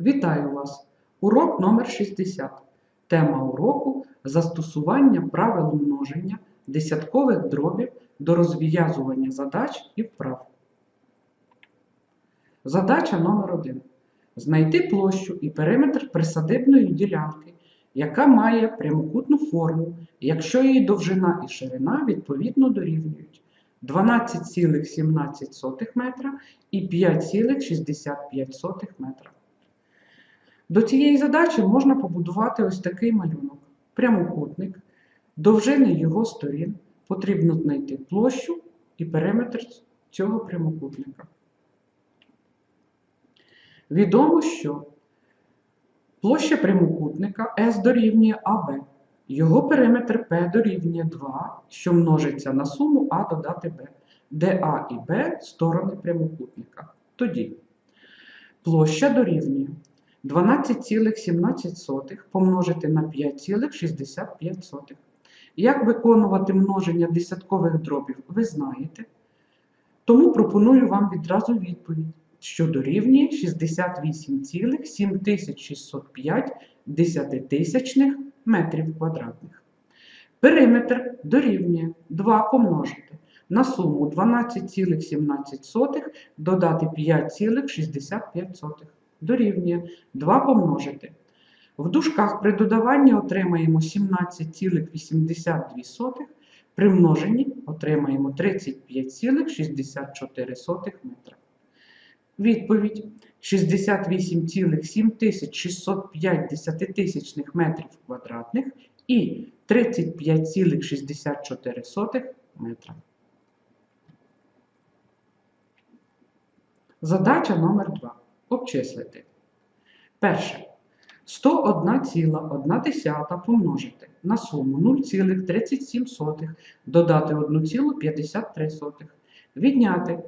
Вітаю вас! Урок номер 60. Тема уроку застосування правил множення десяткових дробів до розв'язування задач і вправ. Задача номер 1. Знайти площу і периметр присадибної ділянки, яка має прямокутну форму, якщо її довжина і ширина відповідно дорівнюють 12,17 метра і 5,65 метра. До цієї задачі можна побудувати ось такий малюнок. Прямокутник, довжини його сторін, потрібно знайти площу і периметр цього прямокутника. Відомо, що площа прямокутника S дорівнює АБ. Його периметр P дорівнює 2, що множиться на суму А додати Б, де А і Б сторони прямокутника. Тоді площа дорівнює 12,17 помножити на 5,65. Як виконувати множення десяткових дробів, ви знаєте. Тому пропоную вам відразу відповідь, що дорівнює 68,7605 десятитисячних метрів квадратних. Периметр дорівнює 2 помножити на суму 12,17 додати 5,65 дорівнює 2 помножити. В дужках при додаванні отримаємо 17,82, при множенні отримаємо 35,64 метра. Відповідь 68,7605 десятитисячних метрів квадратних і 35,64 метра. Задача номер 2. Обчислити. Перше. 101,1 помножити на суму 0,37 додати 1,53. Відняти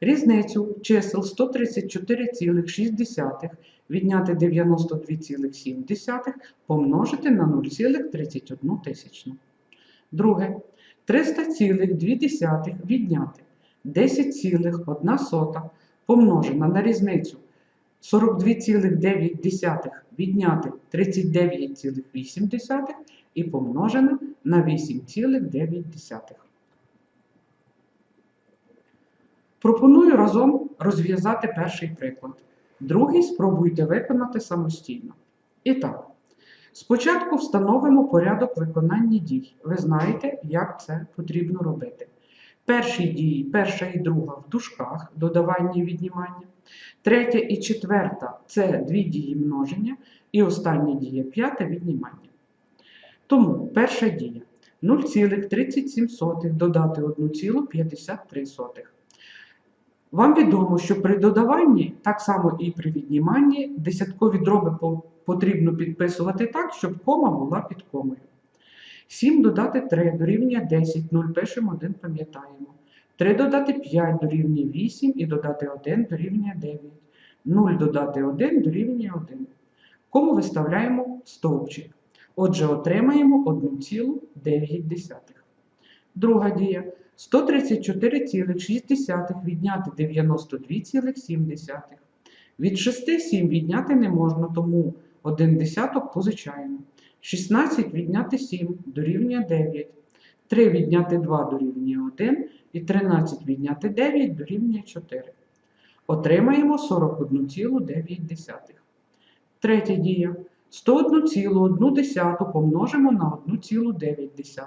різницю чисел 134,6 відняти 92,7 помножити на 0,31 тисячну. Друге. 300,2 відняти 10,1 помножена на різницю 42,9 відняти 39,8 і помножена на 8,9. Пропоную разом розв'язати перший приклад. Другий спробуйте виконати самостійно. І так, спочатку встановимо порядок виконання дій. Ви знаєте, як це потрібно робити. Перші дії, перша і друга в дужках, додавання і віднімання. Третя і четверта це дві дії множення. І остання дія п'ята віднімання. Тому перша дія 0,37 додати 1,53. Вам відомо, що при додаванні, так само і при відніманні, десяткові дроби потрібно підписувати так, щоб кома була під комою. 7 додати 3 дорівнює 10, 0 пишемо 1, пам'ятаємо. 3 додати 5 дорівнює 8 і додати 1 дорівнює 9. 0 додати 1 дорівнює 1. Кому виставляємо стовпчик. Отже, отримаємо 1,9. Друга дія. 134,6 відняти 92,7. Від 6 7 відняти не можна, тому 1 десяток позичаємо. 16 відняти 7 дорівнює 9. 3 відняти 2 дорівнює 1 і 13 відняти 9 дорівнює 4. Отримаємо 41,9. Третя дія. 101,1 помножимо на 1,9.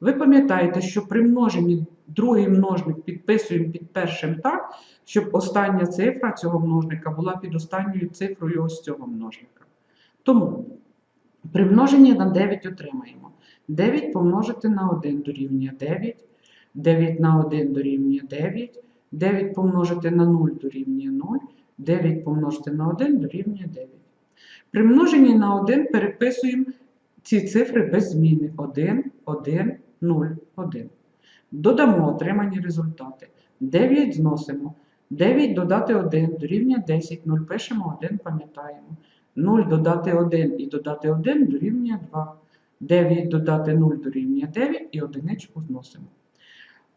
Ви пам'ятаєте, що при множенні другий множник підписуємо під першим так, щоб остання цифра цього множника була під останньою цифрою ось цього множника. Тому при множенні на 9 отримаємо. 9 помножити на 1 дорівнює 9, 9 на 1 дорівнює 9, 9 помножити на 0 дорівнює 0, 9 помножити на 1 дорівнює 9. При множенні на 1 переписуємо ці цифри без зміни 1, 1, 0, 1. Додамо отримані результати. 9 зносимо. 9 додати 1 дорівнює 10, 0 пишемо 1, пам'ятаємо. 0 додати 1 і додати 1 дорівнює 2. 9 додати 0 дорівнює 9 і одиничку зносимо.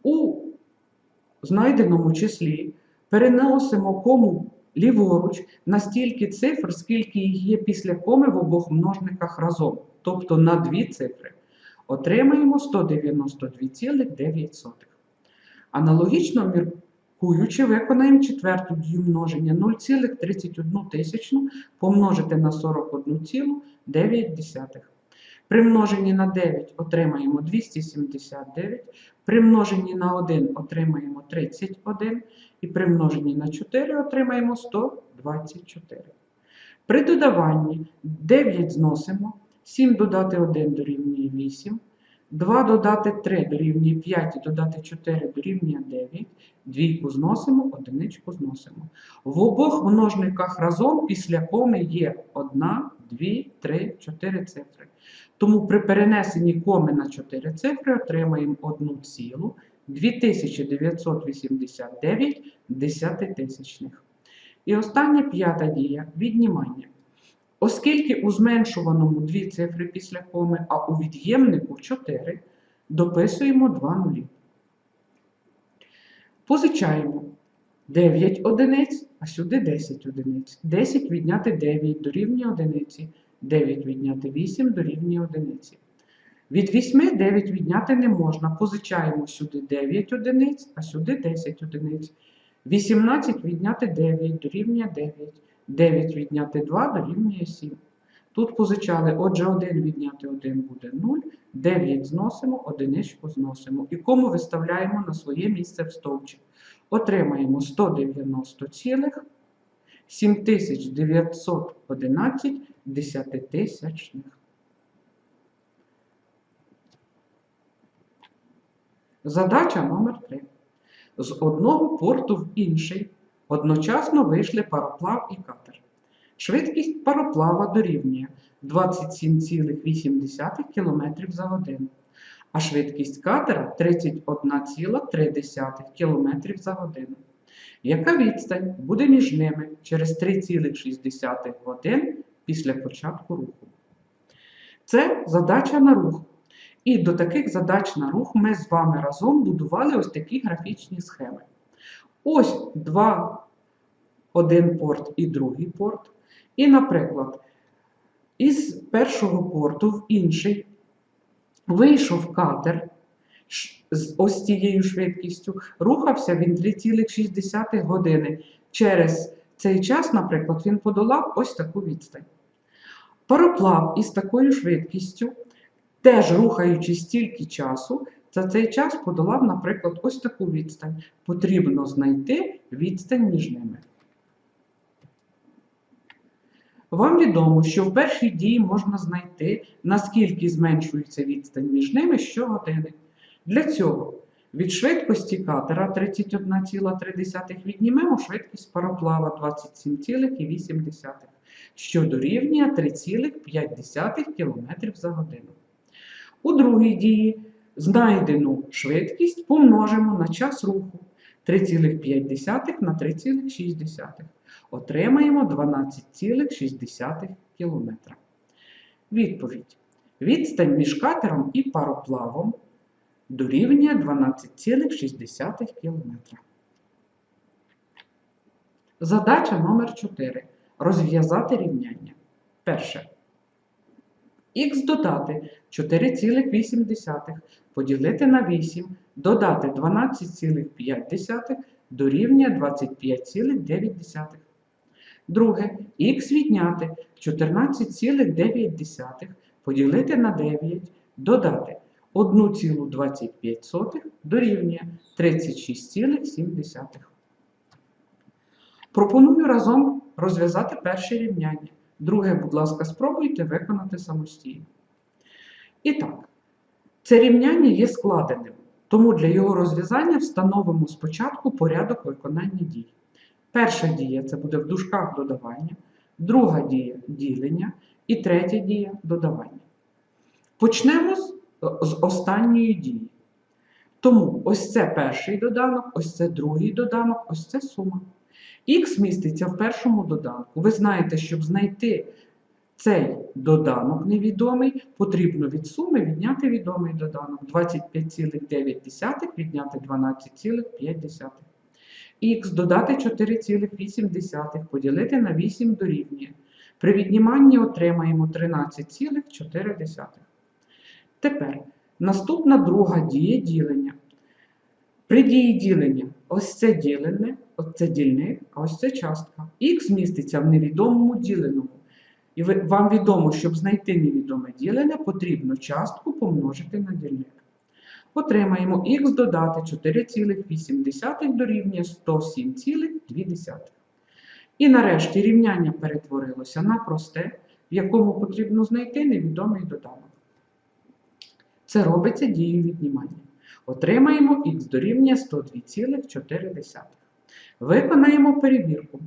У знайденому числі переносимо кому ліворуч на стільки цифр, скільки їх є після коми в обох множниках разом, тобто на дві цифри. Отримаємо 192,9. Аналогічно міркуючи, виконаємо четверту дію множення 0,31 тисячну помножити на 41,9. При множенні на 9 отримаємо 279, при множенні на 1 отримаємо 31 і при множенні на 4 отримаємо 124. При додаванні 9 зносимо, 7 додати 1 дорівнює 8, 2 додати 3 дорівнює 5 і додати 4 дорівнює 9, двійку зносимо, одиничку зносимо. В обох множниках разом після коми є 1, 2, 3, 4 цифри. Тому при перенесенні коми на 4 цифри отримаємо 1 цілу 2989 десятитисячних. І остання п'ята дія віднімання. Оскільки у зменшуваному дві цифри після коми, а у від'ємнику 4, дописуємо 2 нулі. Позичаємо 9 одиниць, а сюди 10 одиниць. 10 відняти 9 дорівнює одиниці. 9 відняти 8 дорівнює одиниці. Від 8 9 відняти не можна. Позичаємо сюди 9 одиниць, а сюди 10 одиниць. 18 відняти 9 дорівнює 9. 9 відняти 2 дорівнює 7. Тут позичали, отже, 1 відняти 1 буде 0, 9 зносимо, одиничку зносимо. І кому виставляємо на своє місце в стовпчик. Отримаємо 190 цілих 7911 десятитисячних. Задача номер 3. З одного порту в інший одночасно вийшли пароплав і катер. Швидкість пароплава дорівнює 27,8 км за годину, а швидкість катера 31,3 км за годину. Яка відстань буде між ними через 3,6 годин після початку руху? Це задача на рух. І до таких задач на рух ми з вами разом будували ось такі графічні схеми. Ось два, один порт і другий порт. І, наприклад, із першого порту в інший вийшов катер з ось цією швидкістю, рухався він 3,6 години. Через цей час, наприклад, він подолав ось таку відстань. Пароплав із такою швидкістю, теж рухаючи стільки часу, за цей час подолав, наприклад, ось таку відстань. Потрібно знайти відстань між ними. Вам відомо, що в першій дії можна знайти, наскільки зменшується відстань між ними щогодини. Для цього від швидкості катера 31,3 віднімемо швидкість пароплава 27,8, що дорівнює 3,5 км за годину. У другій дії знайдену швидкість помножимо на час руху 3,5 на 3,6. Отримаємо 12,6 км. Відповідь. Відстань між катером і пароплавом дорівнює 12,6 км. Задача номер 4. Розв'язати рівняння. Перше. Х додати 4,8 поділити на 8, додати 12,5 дорівнює 25,9. Друге, х відняти 14,9 поділити на 9, додати 1,25 дорівнює 36,7. Пропоную разом розв'язати перше рівняння. Друге, будь ласка, спробуйте виконати самостійно. І так, це рівняння є складеним, тому для його розв'язання встановимо спочатку порядок виконання дій. Перша дія це буде в дужках додавання, друга дія ділення і третя дія додавання. Почнемо з, з останньої дії. Тому ось це перший доданок, ось це другий доданок, ось це сума. Х міститься в першому доданку. Ви знаєте, щоб знайти цей доданок невідомий, потрібно від суми відняти відомий доданок. 25,9 відняти 12,5. х додати 4,8 поділити на 8 дорівнює. При відніманні отримаємо 13,4. Тепер наступна друга дія ділення. При дії ділення ось це ділене, ось це дільник, а ось це частка. Х міститься в невідомому діленому. І вам відомо, щоб знайти невідоме ділене, потрібно частку помножити на дільник. Отримаємо х додати 4,8 дорівнює 107,2. І нарешті рівняння перетворилося на просте, в якому потрібно знайти невідомий доданок. Це робиться дією віднімання. Отримаємо х дорівнює 102,4. Виконаємо перевірку.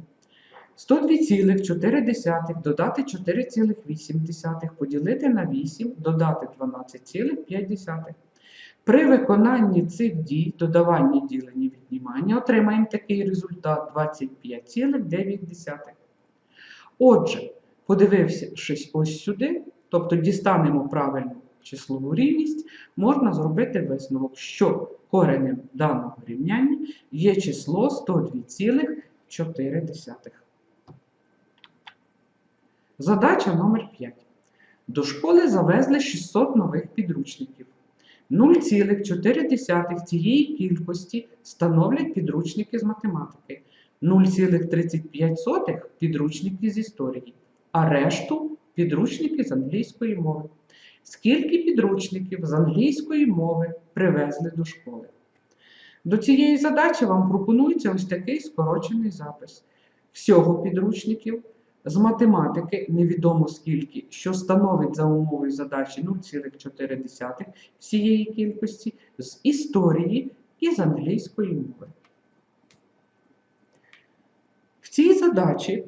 102,4 додати 4,8 поділити на 8 додати 12,5. При виконанні цих дій, додаванні ділення віднімання, отримаємо такий результат 25,9. Отже, подивившись ось сюди, тобто дістанемо правильну числову рівність, можна зробити висновок, що коренем даного рівняння є число 102,4. Задача номер 5. До школи завезли 600 нових підручників. 0,4 цієї кількості становлять підручники з математики, 0,35 підручники з історії, а решту підручники з англійської мови. Скільки підручників з англійської мови привезли до школи? До цієї задачі вам пропонується ось такий скорочений запис. Всього підручників з математики невідомо скільки, що становить за умовою задачі 0,4 всієї кількості, з історії і з англійської мови. В цій задачі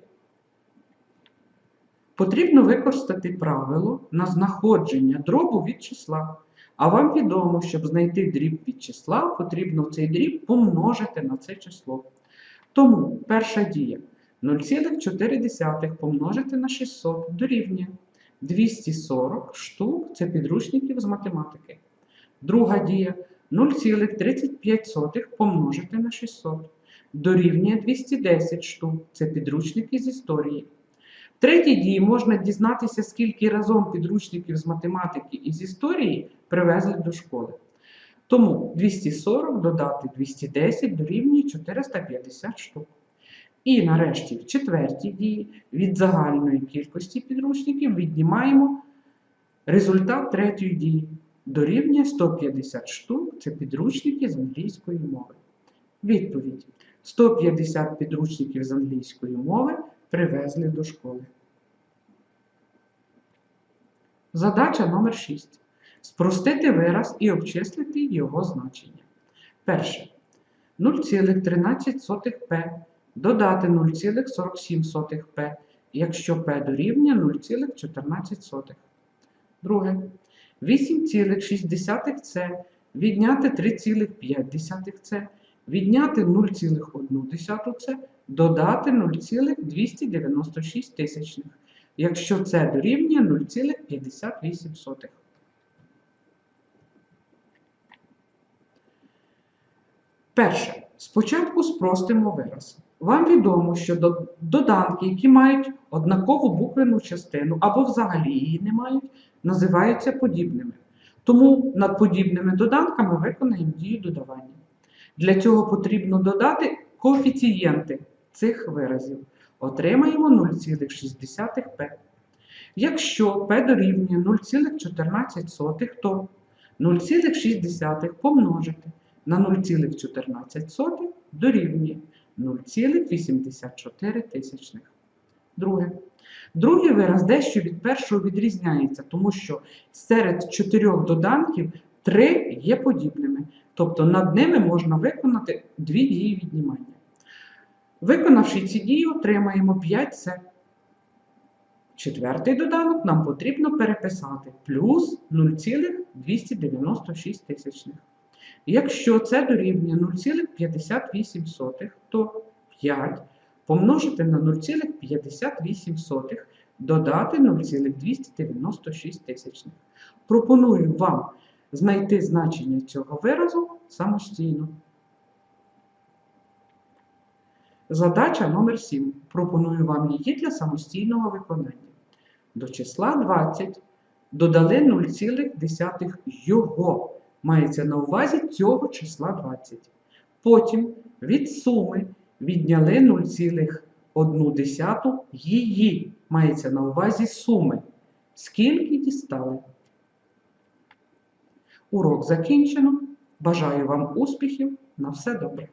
потрібно використати правило на знаходження дробу від числа. А вам відомо, щоб знайти дріб від числа, потрібно цей дріб помножити на це число. Тому перша дія 0,4 помножити на 600 дорівнює 240 штук це підручників з математики. Друга дія 0,35 помножити на 600 дорівнює 210 штук це підручники з історії. Третій дії можна дізнатися, скільки разом підручників з математики і з історії привезли до школи. Тому 240 додати 210 дорівнює 450 штук. І нарешті в четвертій дії від загальної кількості підручників віднімаємо результат третьої дії. Дорівнює 150 штук це підручники з англійської мови. Відповідь: 150 підручників з англійської мови привезли до школи. Задача номер 6. Спростити вираз і обчислити його значення. Перше. 0,13p додати 0,47p, якщо p дорівнює 0,14. Друге. 8,6c відняти 3,5c, відняти 0,1c, додати 0,296 тисячних, якщо це дорівнює 0,58. Перше. Спочатку спростимо вираз. Вам відомо, що доданки, які мають однакову буквену частину або взагалі її не мають, називаються подібними. Тому над подібними доданками виконаємо дію додавання. Для цього потрібно додати коефіцієнти цих виразів. Отримаємо 0,6p. Якщо p дорівнює 0,14, то 0,6 помножити на 0,14 дорівнює 0,84 тисячних. Друге. Другий вираз дещо від першого відрізняється, тому що серед чотирьох доданків три є подібними. Тобто над ними можна виконати дві дії віднімання. Виконавши ці дії, отримаємо 5С. Четвертий доданок нам потрібно переписати плюс 0,296 тисячних. Якщо це дорівнює 0,58, то 5 помножити на 0,58 додати 0,296 тисячних. Пропоную вам знайти значення цього виразу самостійно. Задача номер 7. Пропоную вам її для самостійного виконання. До числа 20 додали 0,1 його. Мається на увазі цього числа 20. Потім від суми відняли 0,1 її. Мається на увазі суми. Скільки дістали? Урок закінчено. Бажаю вам успіхів. На все добре.